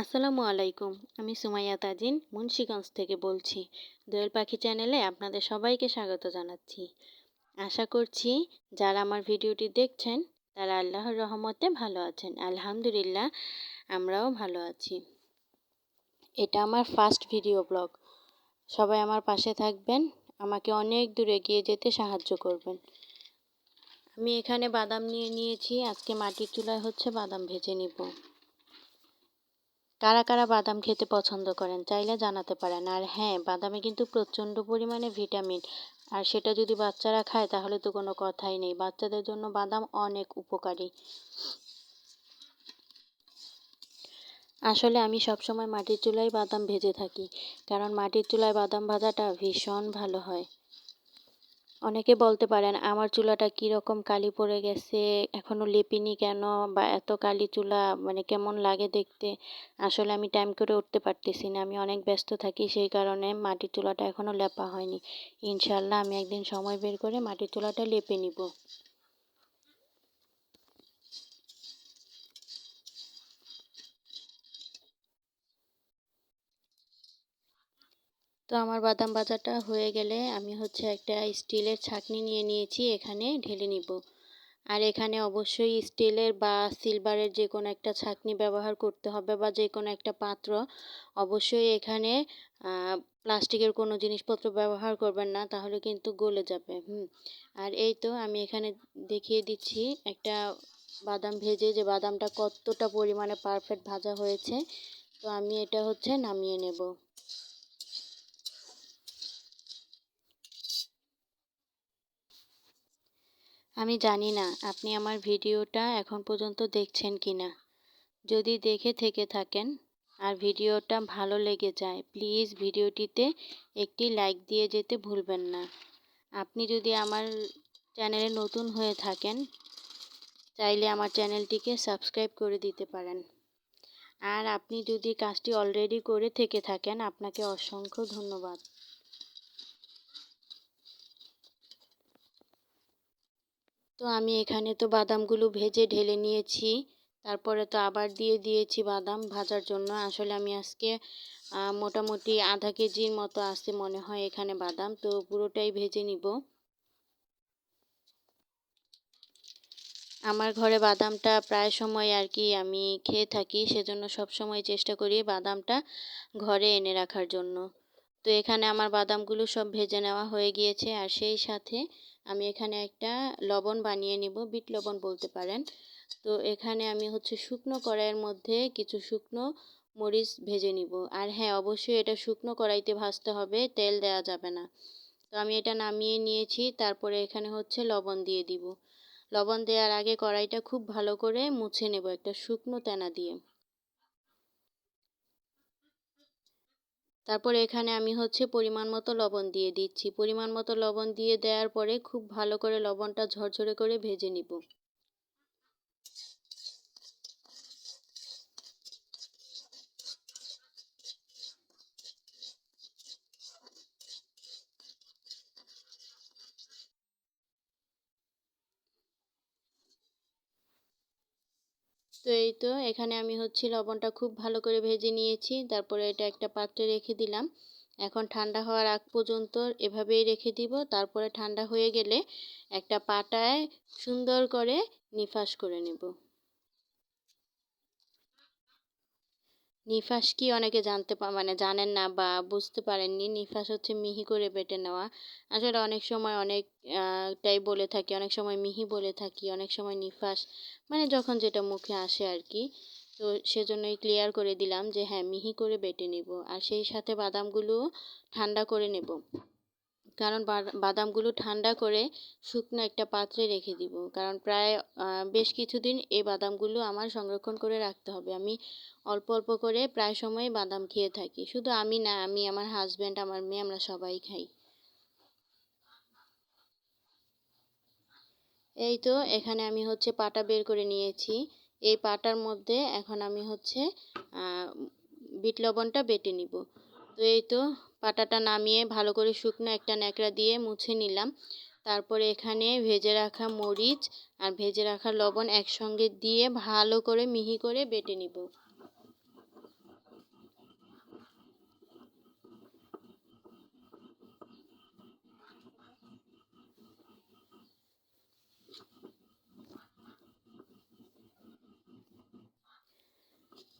আসসালামু আলাইকুম, আমি সুমাইয়া তাজিন, মুন্সীগঞ্জ থেকে বলছি। দোয়েল পাখি চ্যানেলে আপনাদের সবাইকে স্বাগত জানাচ্ছি। আশা করছি যারা আমার ভিডিওটি দেখছেন, তারা আল্লাহর রহমতে ভালো আছেন। আলহামদুলিল্লাহ, আমরাও ভালো আছি। এটা আমার ফার্স্ট ভিডিও ব্লগ সবাই আমার পাশে থাকবেন, আমাকে অনেক দূরে গিয়ে যেতে সাহায্য করবেন। আমি এখানে বাদাম নিয়ে নিয়েছি, আজকে মাটির চুলায় হচ্ছে বাদাম ভেজে নিব। কারা কারা বাদাম খেতে পছন্দ করেন চাইলে জানাতে পারেন। আর হ্যাঁ বাদামে কিন্তু প্রচণ্ড পরিমাণে ভিটামিন। আর সেটা যদি বাচ্চারা খায় তাহলে তো কোনো কথাই নেই। বাচ্চাদের জন্য বাদাম অনেক উপকারী। আসলে আমি সবসময় মাটির চুলায় বাদাম ভেজে থাকি। কারণ মাটির চুলায় বাদাম ভাজাটা ভীষণ ভালো হয়। অনেকে বলতে পারেন, আমার চুলাটা কীরকম কালি পড়ে গেছে? এখনও লেপিনি কেন? বা এত কালি চুলা মানে কেমন লাগে দেখতে? আসলে আমি টাইম করে উঠতে পারতেছি না। আমি অনেক ব্যস্ত থাকি সেই কারণে মাটির চুলাটা এখনও লেপা হয়নি। ইনশাল্লাহ আমি একদিন সময় বের করে মাটির চুলাটা লেপে নিব। তো আমার বাদাম ভাজাটা হয়ে গেলে আমি হচ্ছে একটা স্টিলের ছাকনি নিয়ে নিয়েছি, এখানে ঢেলে নিব। আর এখানে অবশ্যই স্টিলের বা সিলভারের যে কোনো একটা ছাকনি ব্যবহার করতে হবে বা যে কোনো একটা পাত্র। অবশ্যই এখানে প্লাস্টিকের কোনো জিনিসপত্র ব্যবহার করবেন না, তাহলে কিন্তু গলে যাবে, হুম। আর এই তো আমি এখানে দেখিয়ে দিচ্ছি একটা বাদাম ভেজে যে বাদামটা কতটা পরিমাণে পারফেক্ট ভাজা হয়েছে। তো আমি এটা হচ্ছে নামিয়ে নেব। আমি জানি না আপনি আমার ভিডিওটা এখন পর্যন্ত দেখছেন কি না যদি দেখে থেকে থাকেন আর ভিডিওটা ভালো লেগে যায়, প্লিজ ভিডিওটিতে একটি লাইক দিয়ে যেতে ভুলবেন না। আপনি যদি আমার চ্যানেলে নতুন হয়ে থাকেন, চাইলে আমার চ্যানেলটিকে সাবস্ক্রাইব করে দিতে পারেন। আর আপনি যদি কাজটি অলরেডি করে থেকে থাকেন, আপনাকে অসংখ্য ধন্যবাদ। তো আমি এখানে তো বাদামগুলো ভেজে ঢেলে নিয়েছি। তারপরে তো আবার দিয়ে দিয়েছি বাদাম ভাজার জন্য। আসলে আমি আজকে মোটামুটি আধা কেজির মতো আছে মনে হয় এখানে বাদাম। তো পুরোটাই ভেজে নিব। আমার ঘরে বাদামটা প্রায় সময় আর কি আমি খেয়ে থাকি, সেজন্য সব সময় চেষ্টা করি বাদামটা ঘরে এনে রাখার জন্য। তো এখানে আমার বাদামগুলো সব ভেজে নেওয়া হয়ে গিয়েছে, আর সেই সাথে আমি এখানে একটা লবণ বানিয়ে নিব, বিট লবণ বলতে পারেন। তো এখানে আমি হচ্ছে শুকনো কড়াইয়ের মধ্যে কিছু শুকনো মরিচ ভেজে নিব। আর হ্যাঁ অবশ্যই এটা শুকনো কড়াইতে ভাজতে হবে, তেল দেওয়া যাবে না। তো আমি এটা নামিয়ে নিয়েছি, তারপরে এখানে হচ্ছে লবণ দিয়ে দিব। লবণ দেওয়ার আগে কড়াইটা খুব ভালো করে মুছে নেব একটা শুকনো তেনা দিয়ে। তারপর এখানে আমি হচ্ছে পরিমাণ মতো লবণ দিয়ে দিচ্ছি। পরিমাণ মতো লবণ দিয়ে দেওয়ার পরে খুব ভালো করে লবণটা ঝরঝরে করে ভেজে নিব। তো এই তো, এখানে আমি হচ্ছে লবণটা খুব ভালো করে ভেজে নিয়েছি। তারপরে এটা একটা পাত্রে রেখে দিলাম। এখন ঠান্ডা হওয়ার আগ পর্যন্ত এভাবেই রেখে দিব। তারপরে ঠান্ডা হয়ে গেলে একটা পাটায় সুন্দর করে নিফাস করে নেব। নিফাস কি অনেকে জানতে মানে জানেন না বা বুঝতে পারেননি। নিফাস হচ্ছে মিহি করে বেটে নেওয়া। আসলে অনেক সময় অনেকটাই বলে থাকি, অনেক সময় মিহি বলে থাকি, অনেক সময় নিফাস মানে যখন যেটা মুখে আসে আর কি তো সেজন্যই ক্লিয়ার করে দিলাম যে হ্যাঁ মিহি করে বেটে নেব। আর সেই সাথে বাদামগুলো ঠান্ডা করে নেব। কারণ বাদামগুলো ঠান্ডা করে শুকনো একটা পাত্রে রেখে দিব। কারণ প্রায় বেশ কিছুদিন এই বাদামগুলো আমার সংরক্ষণ করে রাখতে হবে। আমি অল্প অল্প করে প্রায় সময় বাদাম খেয়ে থাকি। শুধু আমি না, আমি আমার হাজব্যান্ড আমার মেয়ে, আমরা সবাই খাই। এই তো, এখানে আমি হচ্ছে পাটা বের করে নিয়েছি। এই পাটার মধ্যে এখন আমি হচ্ছে বিট লবণটা বেটে নিব। তো এই তো পাটাটা নামিয়ে ভালো করে শুকনো একটা ন্যাকড়া দিয়ে মুছে নিলাম। তারপরে এখানে ভেজে রাখা মরিচ আর ভেজে রাখা লবণ একসঙ্গে দিয়ে ভালো করে মিহি করে বেটে নিব।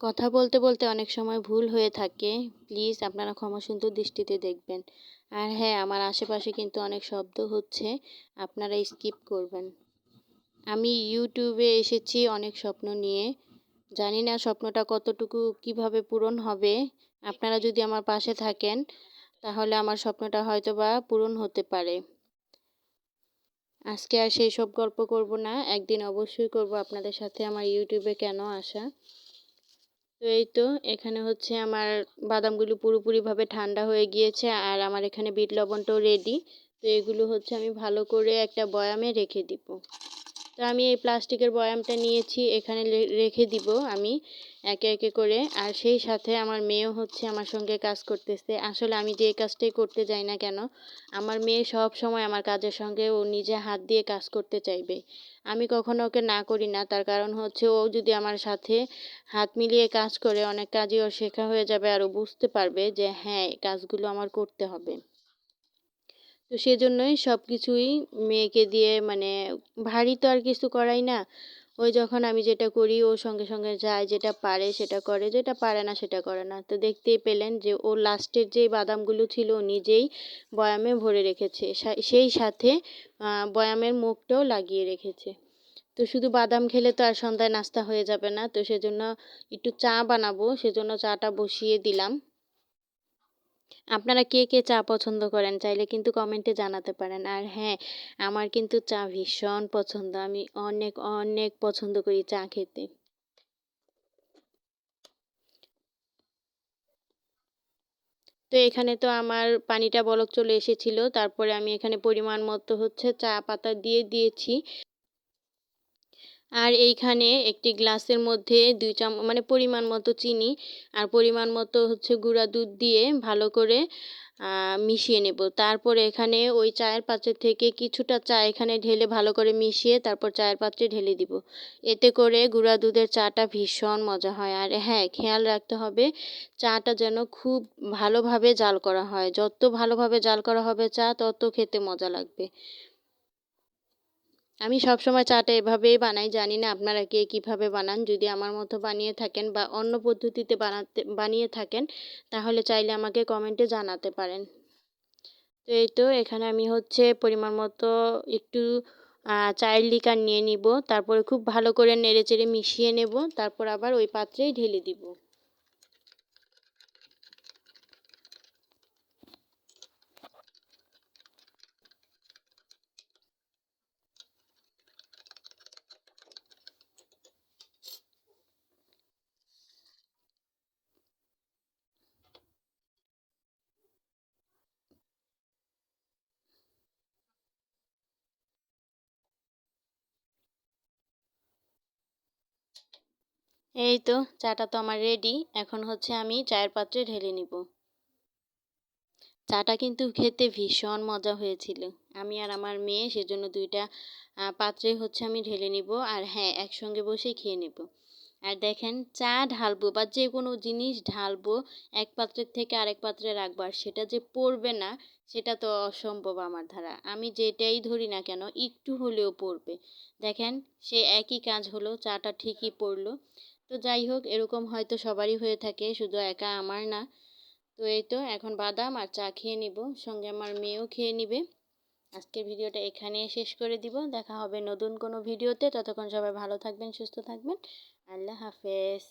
কথা বলতে বলতে অনেক সময় ভুল হয়ে থাকে। প্লিজ আপনারা ক্ষমা সুন্দর দৃষ্টিতে দেখবেন। আর হ্যাঁ আমার আশেপাশে কিন্তু অনেক শব্দ হচ্ছে। আপনারা স্কিপ করবেন। আমি ইউটিউবে এসেছি অনেক স্বপ্ন নিয়ে। জানি না স্বপ্নটা কতটুকু কীভাবে পূরণ হবে। আপনারা যদি আমার পাশে থাকেন, তাহলে আমার স্বপ্নটা হয়তো বা পূরণ হতে পারে। আজকে আর সেই সব গল্প করব না। একদিন অবশ্যই করব। আপনাদের সাথে আমার ইউটিউবে কেন আসা? তো এই তো এখানে হচ্ছে আমার বাদামগুলো পুরোপুরিভাবে ঠান্ডা হয়ে গিয়েছে আর আমার এখানে বিট লবণটাও রেডি তো এগুলো হচ্ছে আমি ভালো করে একটা বয়ামে রেখে দিব। তো আমি এই প্লাস্টিকের বয়ামটা নিয়েছি, এখানে রেখে দিব আমি একে একে করে। আর সেই সাথে আমার মেয়েও হচ্ছে আমার সঙ্গে কাজ করতেছে। আসলে আমি যে কাজটাই করতে যাই না কেন, আমার মেয়ে সব সময় আমার কাজের সঙ্গে ও নিজে হাত দিয়ে কাজ করতে চাইবে। আমি কখনো ওকে না করি না, তার কারণ হচ্ছে ও যদি আমার সাথে হাত মিলিয়ে কাজ করে, অনেক কাজই ওর শেখা হয়ে যাবে আর ও বুঝতে পারবে যে হ্যাঁ কাজগুলো আমার করতে হবে। তো সেজন্যই সব কিছুই মেয়েকে দিয়ে মানে ভারী তো আর কিছু করাই না। ওই যখন আমি যেটা করি, ও সঙ্গে সঙ্গে যায়, যেটা পারে সেটা করে, যেটা পারে না সেটা করে না। তো দেখতেই পেলেন যে, ও লাস্টের যে বাদামগুলো ছিল, ও নিজেই বয়ামে ভরে রেখেছে। সেই সাথে বয়ামের মুখটাও লাগিয়ে রেখেছে। তো শুধু বাদাম খেলে তো আর সন্ধ্যায় নাস্তা হয়ে যাবে না। তো সেজন্য একটু চা বানাবো, সেজন্য চাটা বসিয়ে দিলাম। আপনারা কে কে চা পছন্দ করেন? চাইলে কিন্তু কমেন্টে জানাতে পারেন। আর হ্যাঁ আমার কিন্তু চা ভীষণ পছন্দ। আমি অনেক অনেক পছন্দ করি চা খেতে। তো এখানে তো আমার পানিটা বলক চলে এসেছিল। তারপরে আমি এখানে পরিমাণ মতো হচ্ছে চা পাতা দিয়ে দিয়েছি। আর এইখানে একটি গ্লাসের মধ্যে দুই চাম মানে পরিমাণ মতো চিনি আর পরিমাণ মতো হচ্ছে গুঁড়া দুধ দিয়ে ভালো করে মিশিয়ে নেব। তারপরে এখানে ওই চায়ের পাত্রের থেকে কিছুটা চা এখানে ঢেলে ভালো করে মিশিয়ে তারপর চায়ের পাত্রে ঢেলে দিব। এতে করে গুঁড়া দুধের চাটা ভীষণ মজা হয়। আর হ্যাঁ খেয়াল রাখতে হবে চাটা যেন খুব ভালোভাবে জাল করা হয়। যত ভালোভাবে জাল করা হবে চা, তত খেতে মজা লাগবে। আমি সবসময় চাটা এভাবেই বানাই, জানি না আপনারা কে কীভাবে বানান। যদি আমার মতো বানিয়ে থাকেন বা অন্য পদ্ধতিতে বানাতে, বানিয়ে থাকেন, তাহলে চাইলে আমাকে কমেন্টে জানাতে পারেন। তো এই তো, এখানে আমি হচ্ছে পরিমাণ মতো একটু চায়ের লিকার নিয়ে নিব। তারপরে খুব ভালো করে নেড়ে চেড়ে মিশিয়ে নেব। তারপর আবার ওই পাত্রেই ঢেলে দিব। এই তো, চাটা তো আমার রেডি এখন হচ্ছে আমি চায়ের পাত্রে ঢেলে নিব। চাটা কিন্তু খেতে ভীষণ মজা হয়েছিল। আমি আর আমার মেয়ে সেজন্য দুইটা পাত্রে হচ্ছে আমি ঢেলে নিব আর হ্যাঁ একসঙ্গে বসেই খেয়ে নেব। আর দেখেন, চা ঢালবো বা যে কোনো জিনিস ঢালবো, এক পাত্রের থেকে আরেক পাত্রে রাখব আর সেটা যে পড়বে না, সেটা তো অসম্ভব আমার দ্বারা। আমি যেটাই ধরি না কেন, একটু হলেও পড়বে। দেখেন, সে একই কাজ হলো, চাটা ঠিকই পড়ল। তো যাই হোক, এরকম হয়তো সবারই হয়ে থাকে, শুধু একা আমার না। তো এই তো, এখন বাদাম আর চা খেয়ে নিব, সঙ্গে আমার মেয়েও খেয়ে নিবে। আজকের ভিডিওটা এখানে শেষ করে দিব, দেখা হবে নতুন কোনো ভিডিওতে, ততক্ষণ সবাই ভালো থাকবেন, সুস্থ থাকবেন, আল্লাহ হাফেজ।